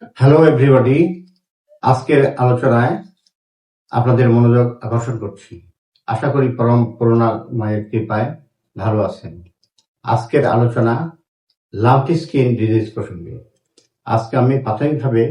Hello everybody আজকের আলোচনায় আপনাদের মনোযোগ আকর্ষণ করছি। আশা করি পরম করোনা মায়ের কৃপায় ভালো আছেন। আজকের আলোচনা লাম্পি স্কিন ডিজিজ প্রসঙ্গে। আজকে আমি প্রাথমিকভাবে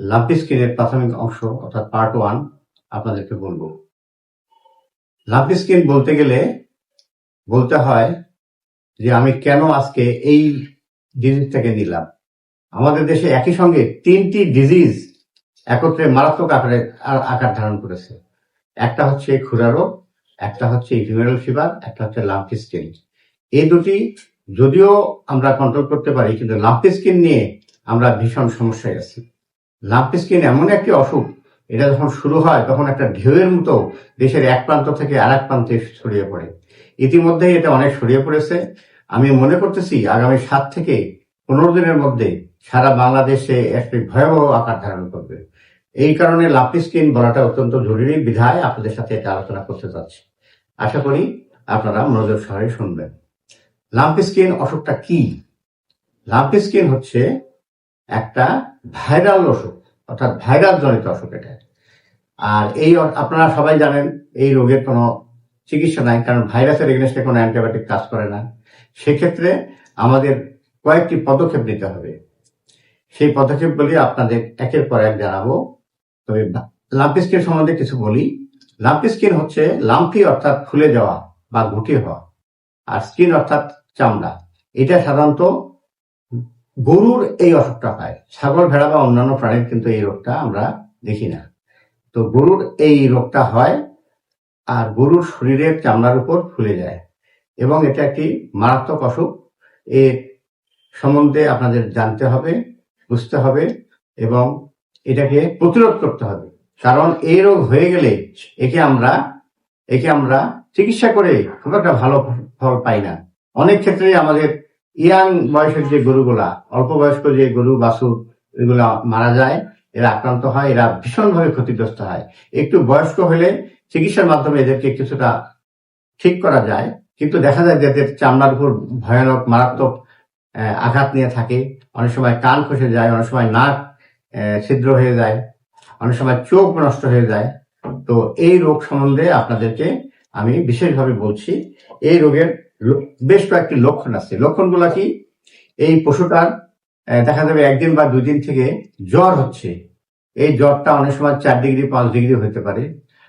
লাম্পি স্কিনের প্রাথমিক অংশ, অর্থাৎ পার্ট ওয়ান, আপনাদেরকে বলব। লাম্পি স্কিন বলতে গেলে বলতে হয় যে আমি কেন আজকে এই ডিজিজটাকে নিলাম? আমাদের দেশে একই সঙ্গে তিনটি ডিজিজ একত্রে মারাত্মক আকারে আকার ধারণ করেছে। একটা হচ্ছে ক্ষুরা রোগ, একটা হচ্ছে হিউমেরাল ফিভার একটা হচ্ছে লাম্পি স্কিন এই দুটি যদিও আমরা কন্ট্রোল করতে পারি, কিন্তু লাম্পি স্কিন নিয়ে আমরা ভীষণ সমস্যায় আছি। লাম্পি স্কিন এমন একটি অসুখ, এটা যখন শুরু হয় তখন একটা ঢেউয়ের মতো দেশের এক প্রান্ত থেকে আর এক প্রান্তে ছড়িয়ে পড়ে। ইতিমধ্যেই এটা অনেক ছড়িয়ে পড়েছে। আমি মনে করতেছি আগামী সাত থেকে পনেরো দিনের মধ্যে সারা বাংলাদেশে একটি ভয়াবহ আকার ধারণ করবে। এই কারণে লাপি স্কিন বলাটা অত্যন্ত জরুরি বিধায় আপনাদের সাথে এটা আলোচনা করতে চাচ্ছি। আশা করি আপনারা মনোযোগ সহকারে শুনবেন। লাম্পি স্কিন অসুখটা কি? লাম্পি স্কিন হচ্ছে একটা ভাইরাল অসুখ, অর্থাৎ ভাইরাস জনিত অসুখ এটা। আর এই আপনারা সবাই জানেন, এই রোগের কোনো চিকিৎসা নাই, কারণ ভাইরাসের এগেনস্টে কোনো অ্যান্টিবায়োটিক কাজ করে না। সেক্ষেত্রে আমাদের কয়েকটি পদক্ষেপ নিতে হবে। সেই পদক্ষেপগুলি আপনাদের একের পর এক জানাব। তবে লাম্পি স্কিন সম্বন্ধে কিছু বলি। লাম্পি স্কিন হচ্ছে লাম্পি অর্থাৎ ফুলে যাওয়া বা গুটি হওয়া আর স্কিন অর্থাৎ চামড়া। এটা সাধারণত গরুর এই অসুখটা হয়। ছাগল, ভেড়া বা অন্যান্য প্রাণীর কিন্তু এই রোগটা আমরা দেখি না। তো গরুর এই রোগটা হয় আর গরুর শরীরের চামড়ার উপর ফুলে যায় এবং এটা একটি মারাত্মক অসুখ। এর সম্বন্ধে আপনাদের জানতে হবে। বুঝতে হবে এবং এটাকে প্রতিরোধ করতে হবে। কারণ এই রোগ হয়ে গেলে একে আমরা একে আমরা চিকিৎসা করে খুব একটা ভালো ফল পাই না। অনেক ক্ষেত্রে আমাদের ইয়াং বয়সের যে গরুগুলা, অল্প বয়স্ক যে গরু বাছুর এগুলা মারা যায়, এরা আক্রান্ত হয়, এরা ভীষণভাবে ক্ষতিগ্রস্ত হয়। একটু বয়স্ক হলে চিকিৎসার মাধ্যমে এদেরকে কিছুটা ঠিক করা যায়, কিন্তু দেখা যায় যে এদের চামড়ার উপর ভয়ানক, মারাত্মক আঘাত নিয়ে থাকে। অনেক সময় কান খসে যায়, অনেক সময় নাক ছিদ্র হয়ে যায়, অনেক সময় চোখ নষ্ট হয়ে যায়। তো এই রোগ সম্বন্ধে আপনাদেরকে আমি বিশেষভাবে বলছি, এই রোগের বেশ কয়েকটি লক্ষণ আছে। লক্ষণগুলো কি? এই পশুটার দেখা যাবে একদিন বা দুই দিন থেকে জ্বর হচ্ছে। এই জ্বরটা অনেক সময় চার ডিগ্রি, পাঁচ ডিগ্রি হতে পারে।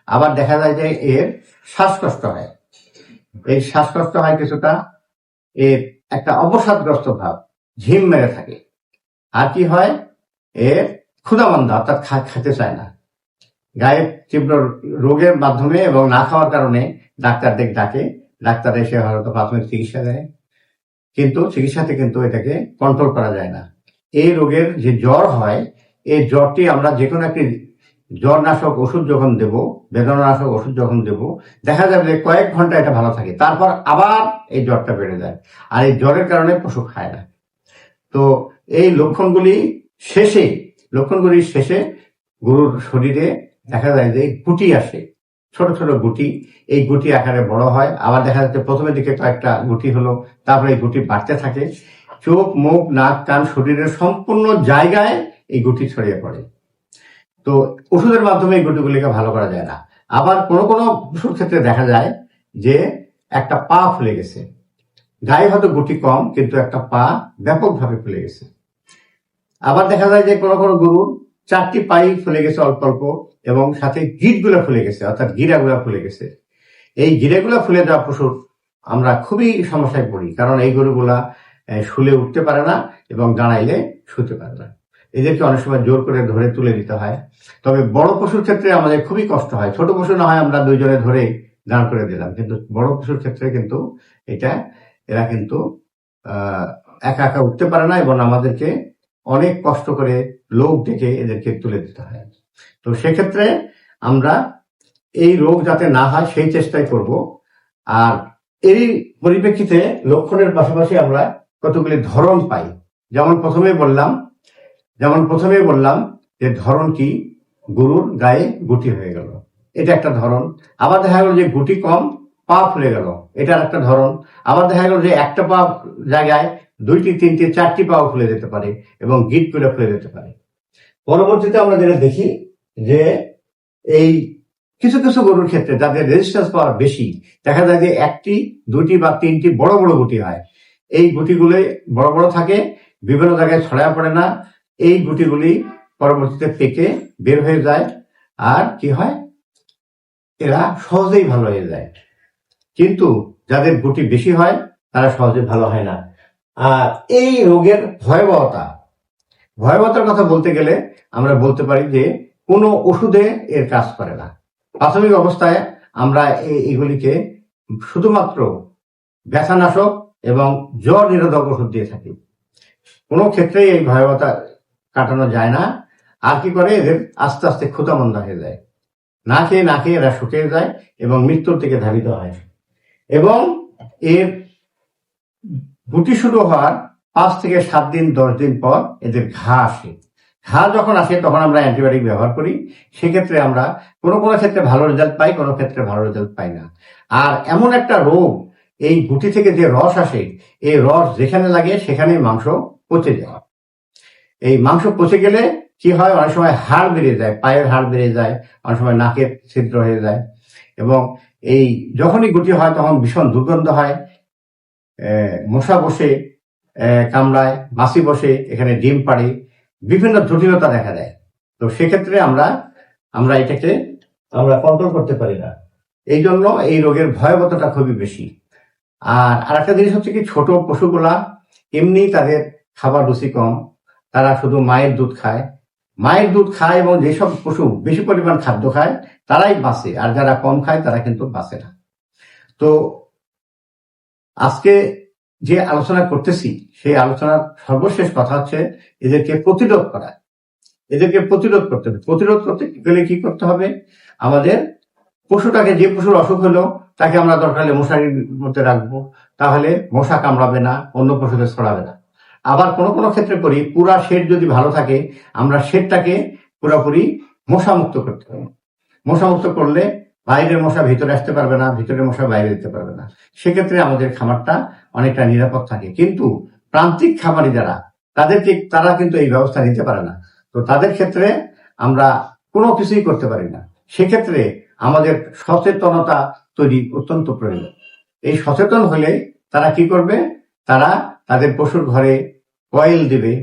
আবার দেখা যায় যে এর শ্বাসকষ্ট হয়। এই শ্বাসকষ্ট হয় কিছুটা, এর একটা অবসাদগ্রস্ত ভাব। ঝিম মেরে থাকে। আর কি হয়? এর ক্ষুদামন্দা অর্থাৎ খেতে চায় না। গায়ে তীব্র রোগের মাধ্যমে এবং না খাওয়ার কারণে ডাক্তারদের ডাকে। ডাক্তার এসে হয়তো প্রাথমিক চিকিৎসা দেয়। কিন্তু চিকিৎসাতে কিন্তু এটাকে কন্ট্রোল করা যায় না। এই রোগের যে জ্বর হয়, এই জ্বরটি আমরা যে কোনো একটি জ্বরনাশক ওষুধ যখন দেব, বেদনানাশক ওষুধ যখন দেব, দেখা যাবে যে কয়েক ঘণ্টা এটা ভালো থাকে। তারপর আবার এই জ্বরটা বেড়ে যায়। আর এই জ্বরের কারণে পশু খায় না। তো এই লক্ষণগুলি শেষে, লক্ষণগুলির শেষে গরুর শরীরে দেখা যায় যে গুটি আসে, ছোট ছোট গুটি। এই গুটি আকারে বড় হয়। আবার দেখা যাচ্ছে প্রথমের দিকে কয়েকটা গুটি হলো, তারপরে এই গুটি বাড়তে থাকে। চোখ, মুখ, নাক, কান, শরীরের সম্পূর্ণ জায়গায় এই গুটি ছড়িয়ে পড়ে। তো ওষুধের মাধ্যমে এই গুটিগুলিকে ভালো করা যায় না। আবার কোনো কোনো পশুর ক্ষেত্রে দেখা যায় যে একটা পা ফুলে গেছে। গায়ে হয়তো গুটি কম, কিন্তু একটা পা ব্যাপকভাবে ফুলে গেছে। আবার দেখা যায় যে কোনো কোনো গরুর চারটি পাই ফুলে গেছে অল্প অল্প, এবং সাথে গিটগুলো ফুলে গেছে, অর্থাৎ গিরাগুলা ফুলে গেছে। এই গিরাগুলা ফুলে যাওয়া পশুর আমরা খুবই সমস্যায় পড়ি, কারণ এই গরুগুলা শুলে উঠতে পারে না এবং দাঁড়াইলে শুতে পারে না। এদেরকে অনেক সময় জোর করে ধরে তুলে দিতে হয়। তবে বড় পশুর ক্ষেত্রে আমাদের খুবই কষ্ট হয়। ছোট পশু না হয় আমরা দুইজনে ধরে দাঁড় করে দিলাম, কিন্তু বড় পশুর ক্ষেত্রে কিন্তু এটা এরা কিন্তু একা একা উঠতে পারে না এবং আমাদেরকে অনেক কষ্ট করে লোক ডেকে এদেরকে তুলে দিতে হয়। তো সেক্ষেত্রে আমরা এই রোগ যাতে না হয় সেই চেষ্টাই করব। আর এই পরিপ্রেক্ষিতে লক্ষণের পাশাপাশি আমরা কতগুলি ধরন পাই। যেমন প্রথমে বললাম, যেমন প্রথমে বললাম যে ধরন কি? গরুর গায়ে গুটি হয়ে গেল। এটা একটা ধরন। আবার দেখা গেল যে গুটি কম পা ফুলে গেল। এটার একটা ধরন। আবার দেখা গেল যে একটা পা জায়গায় দুইটি, তিনটি, চারটি পাও ফুলে যেতে পারে এবং গিট করে ফুলে যেতে পারে। পরবর্তীতে আমরা যেটা দেখি যে এই কিছু কিছু গরুর ক্ষেত্রে যাদের রেজিস্ট্যান্স পাওয়ার বেশি, দেখা যায় যে একটি দুটি বা তিনটি বড় বড় গুটি হয়। এই গুটিগুলি বড় বড় থাকে, বিভিন্ন জায়গায় ছড়ায় পড়ে না। এই গুটিগুলি পরবর্তীতে পেকে বের হয়ে যায়। আর কি হয়? এরা সহজেই ভালো হয়ে যায়। কিন্তু যাদের গুটি বেশি হয়, তারা সহজে ভালো হয় না। আর এই রোগের ভয়াবহতা, ভয়াবহতার কথা বলতে গেলে আমরা বলতে পারি যে কোনো ওষুধে এর কাজ করে না। প্রাথমিক অবস্থায় আমরা এগুলিকে শুধুমাত্র ব্যথানাশক এবং জ্বর নিরোধক ওষুধ দিয়ে থাকি। কোনো ক্ষেত্রেই এই ভয়াবহতা কাটানো যায় না। আর কি করে? এদের আস্তে আস্তে ক্ষুধামন্দা হয়ে যায়। না খেয়ে না খেয়ে এরা শুকিয়ে যায় এবং মৃত্যুর দিকে ধাবিত হয়। এবং এর গুটি শুরু হওয়ার পাঁচ থেকে সাত দিন, দশ দিন পর এদের ঘা আসে। ঘা যখন আসে, তখন আমরা অ্যান্টিবায়োটিক ব্যবহার করি। সেক্ষেত্রে আমরা কোনো কোনো ক্ষেত্রে ভালো রেজাল্ট পাই, কোনো ক্ষেত্রে ভালো রেজাল্ট পাই না। আর এমন একটা রোগ, এই গুটি থেকে যে রস আসে, এই রস যেখানে লাগে, সেখানে মাংস পচে যায়। এই মাংস পচে গেলে কি হয়? অনেক সময় হাড় বেড়ে যায়, পায়ের হাড় বেড়ে যায়, অনেক সময় নাকের ছিদ্র হয়ে যায়। এবং এই যখনই গুটি হয়, তখন ভীষণ দুর্গন্ধ হয়। মশা বসে কামড়ায় মাছি বসে, এখানে ডিম পাড়ে, বিভিন্ন জটিলতা দেখা দেয়। তো সেক্ষেত্রে আমরা আমরা এটাকে, আমরা কন্ট্রোল করতে পারি না। এই জন্য এই রোগের ভয়াবহতাটা খুবই বেশি। আর আরেকটা জিনিস হচ্ছে কি, ছোট পশুগুলা এমনি তাদের খাবার রুচি কম। তারা শুধু মায়ের দুধ খায় মায়ের দুধ খায় এবং যেসব পশু বেশি পরিমাণ খাদ্য খায়, তারাই বাঁচে। আর যারা কম খায়, তারা কিন্তু বাঁচে না। তো আজকে যে আলোচনা করতেছি, সেই আলোচনার সর্বশেষ কথা হচ্ছে এদেরকে প্রতিরোধ করা। এদেরকে প্রতিরোধ করতে হবে। প্রতিরোধ করতে গেলে কি করতে হবে? আমাদের পশুটাকে যে পশুর অসুখ হলো, তাকে আমরা দরকার হলে মশারির মধ্যে রাখব। তাহলে মশা কামড়াবে না, অন্য পশুদের ছড়াবে না। আবার কোনো কোনো ক্ষেত্রে করি, পুরা শেড যদি ভালো থাকে, আমরা শেডটাকে পুরোপুরি মশামুক্ত করতে হবে মশামুক্ত করলে বাইরের মশা ভিতরে আসতে পারবে না, ভিতরের মশা বাইরে যেতে পারবে না। সেক্ষেত্রে আমাদের খামারটা অনেকটা নিরাপদ থাকে। কিন্তু প্রান্তিক খামারি যারা তাদেরকে তারা কিন্তু এই ব্যবস্থা নিতে পারে না। তো তাদের ক্ষেত্রে আমরা কোনো কিছুই করতে পারি না। সেক্ষেত্রে আমাদের সচেতনতা তৈরি অত্যন্ত প্রয়োজন। এই সচেতন হলে তারা কি করবে? তারা তাদের পশুর ঘরে কয়েল দিবে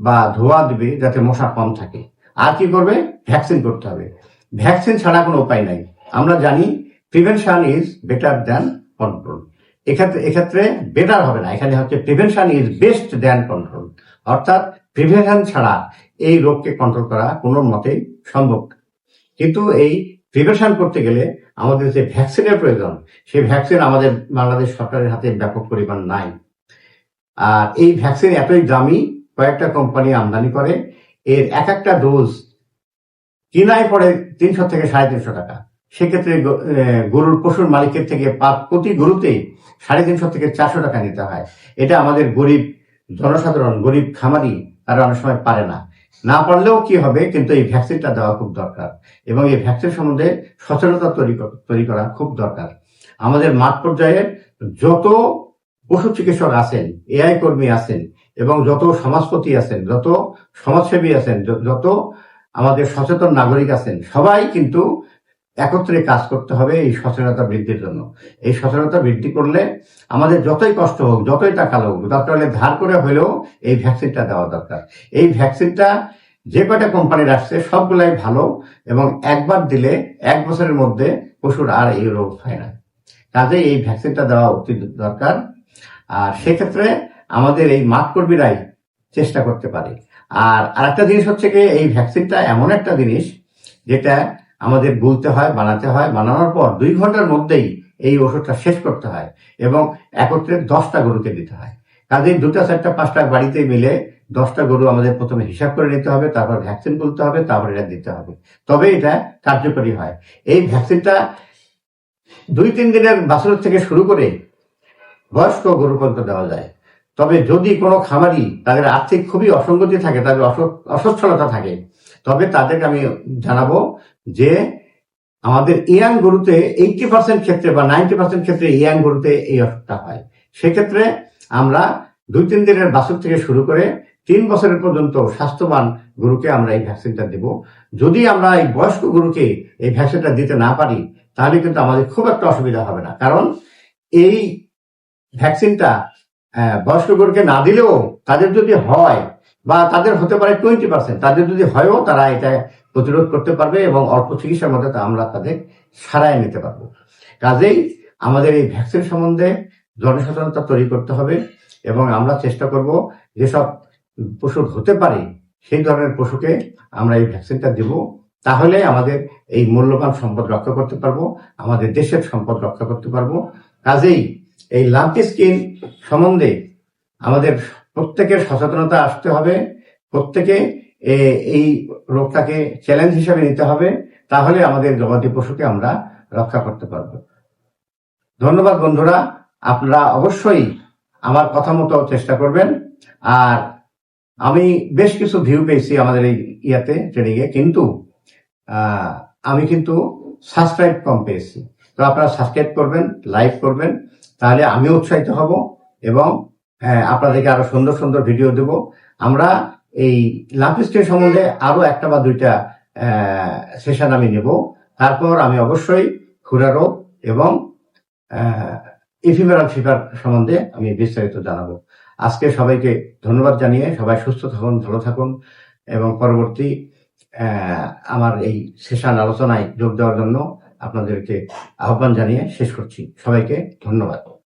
বা ধোয়া দিবে যাতে মশা কম থাকে। আর কি করবে? ভ্যাকসিন করতে হবে। ভ্যাকসিন ছাড়া কোনো উপায় নাই। আমরা জানি prevention is better than control এক্ষেত্রে এক্ষেত্রে বেটার হবে না। এখানে হচ্ছে prevention is best than control অর্থাৎ প্রিভেনশন ছাড়া এই রোগকে কন্ট্রোল করা কোনো মতেই সম্ভব কিন্তু এই প্রিভেনশন করতে গেলে আমাদের যে ভ্যাকসিনের প্রয়োজন, সেই ভ্যাকসিন আমাদের বাংলাদেশ সরকারের হাতে ব্যাপক পরিমাণ নাই। আর এই ভ্যাকসিন এতই দামি, কয়েকটা কোম্পানি আমদানি করে, এর এক একটা ডোজ কিনায় পড়ে তিনশো থেকে সাড়ে তিনশো টাকা। সেক্ষেত্রে গরুর পশুর মালিকের থেকে প্রতি গরুতে সাড়ে তিনশো থেকে চারশো টাকা নিতে হয়। এটা আমাদের গরিব জনসাধারণ, গরিব খামারি, তারা অনেক সময় পারে না। না পারলেও কি হবে, কিন্তু এই ভ্যাকসিনটা দেওয়া খুব দরকার। এবং এই ভ্যাকসিন সম্বন্ধে সচেতনতা তৈরি তৈরি করা খুব দরকার। আমাদের মাঠ পর্যায়ে যত পশু চিকিৎসক আছেন, এআই কর্মী আছেন, এবং যত সমাজপতি আছেন, যত সমাজসেবী আছেন যত আমাদের সচেতন নাগরিক আছেন, সবাই কিন্তু একত্রে কাজ করতে হবে এই সচেতনতা বৃদ্ধির জন্য। এই সচেতনতা বৃদ্ধি করলে আমাদের যতই কষ্ট হোক, যতই টাকা হোক দরকার হলে ধার করে হলেও এই ভ্যাকসিনটা দেওয়া দরকার। এই ভ্যাকসিনটা যে কয়টা কোম্পানির আসছে, সবগুলাই ভালো, এবং একবার দিলে এক বছরের মধ্যে পশুর আর এই রোগ হয় না। কাজে এই ভ্যাকসিনটা দেওয়া অতি দরকার। আর সেক্ষেত্রে আমাদের এই মাঠ কর্মীরাই চেষ্টা করতে পারে। আর আরেকটা জিনিস হচ্ছে কি, এই ভ্যাকসিনটা এমন একটা জিনিস যেটা আমাদের গুলতে হয়, বানাতে হয়। বানানোর পর দুই ঘণ্টার মধ্যেই এই ওষুধটা শেষ করতে হয় এবং একত্রে দশটা গরুকে দিতে হয়। কাজেই দুটা, চারটা, পাঁচটা বাড়িতে মিলে দশটা গরু আমাদের প্রথমে হিসাব করে নিতে হবে, তারপর ভ্যাকসিন তুলতে হবে, তারপর এটা দিতে হবে। তবে এটা কার্যকরী হয়। এই ভ্যাকসিনটা দুই, তিন দিনের বাছর থেকে শুরু করে বয়স্ক গরু পর্যন্ত দেওয়া যায়। তবে যদি কোনো খামারি তাদের আর্থিক খুবই অসঙ্গতি থাকে, তাদের অসচ্ছলতা থাকে, তবে তাদেরকে আমি জানাব যে আমাদের ইয়াং গরুতে এইটি পার্সেন্ট ক্ষেত্রে বা নাইনটি পার্সেন্ট ক্ষেত্রে ইয়াং গরুতে এই অসুখটা হয়। সেক্ষেত্রে আমরা দুই, তিন দিনের বাছর থেকে শুরু করে তিন বছরের পর্যন্ত স্বাস্থ্যবান গরুকে আমরা এই ভ্যাকসিনটা দেব। যদি আমরা এই বয়স্ক গরুকে এই ভ্যাকসিনটা দিতে না পারি, তাহলে কিন্তু আমাদের খুব একটা অসুবিধা হবে না। কারণ এই ভ্যাকসিনটা আহ, বয়স্ক গরুকে না দিলেও তাদের যদি হয় বা তাদের হতে পারে টোয়েন্টি পার্সেন্ট তাদের যদি হয়ও তারা এটা প্রতিরোধ করতে পারবে এবং অল্প চিকিৎসার মধ্যে তা আমরা তাদের সারায় নিতে পারব। কাজেই আমাদের এই ভ্যাকসিন সম্বন্ধে জনসচেতনতা তৈরি করতে হবে এবং আমরা চেষ্টা করব যেসব পশু হতে পারে সেই ধরনের পশুকে আমরা এই ভ্যাকসিনটা দেব তাহলে আমাদের এই মূল্যবান সম্পদ রক্ষা করতে পারব আমাদের দেশের সম্পদ রক্ষা করতে পারব। কাজেই এই লাম্পি স্কিন সম্বন্ধে আমাদের প্রত্যেকের সচেতনতা আসতে হবে, প্রত্যেকে এই রোগটাকে চ্যালেঞ্জ হিসেবে নিতে হবে, তাহলে আমাদের গবাদি পশুকে আমরা রক্ষা করতে পারব। ধন্যবাদ বন্ধুরা, আপনারা অবশ্যই আমার কথা মতো চেষ্টা করবেন। আর আমি বেশ কিছু ভিউ পেয়েছি আমাদের এই ইয়াতে ট্রেনিং এ কিন্তু আমি কিন্তু সাবস্ক্রাইব কম পেয়েছি। তো আপনারা সাবস্ক্রাইব করবেন লাইক করবেন তাহলে আমিও উৎসাহিত হব এবং আহ, আপনাদেরকে আরও সুন্দর সুন্দর ভিডিও দেব। আমরা এই লাম্পিস্টের সম্বন্ধে আরও একটা বা দুইটা সেশন আমি নেব। তারপর আমি অবশ্যই রোগ এবং ইফিমেরাল ফিভার সম্বন্ধে আমি বিস্তারিত জানাব। আজকে সবাইকে ধন্যবাদ জানিয়ে সবাই সুস্থ থাকুন ভালো থাকুন এবং পরবর্তী আমার এই সেশন আলোচনায় যোগ দেওয়ার জন্য আপনাদেরকে আহ্বান জানিয়ে শেষ করছি। সবাইকে ধন্যবাদ।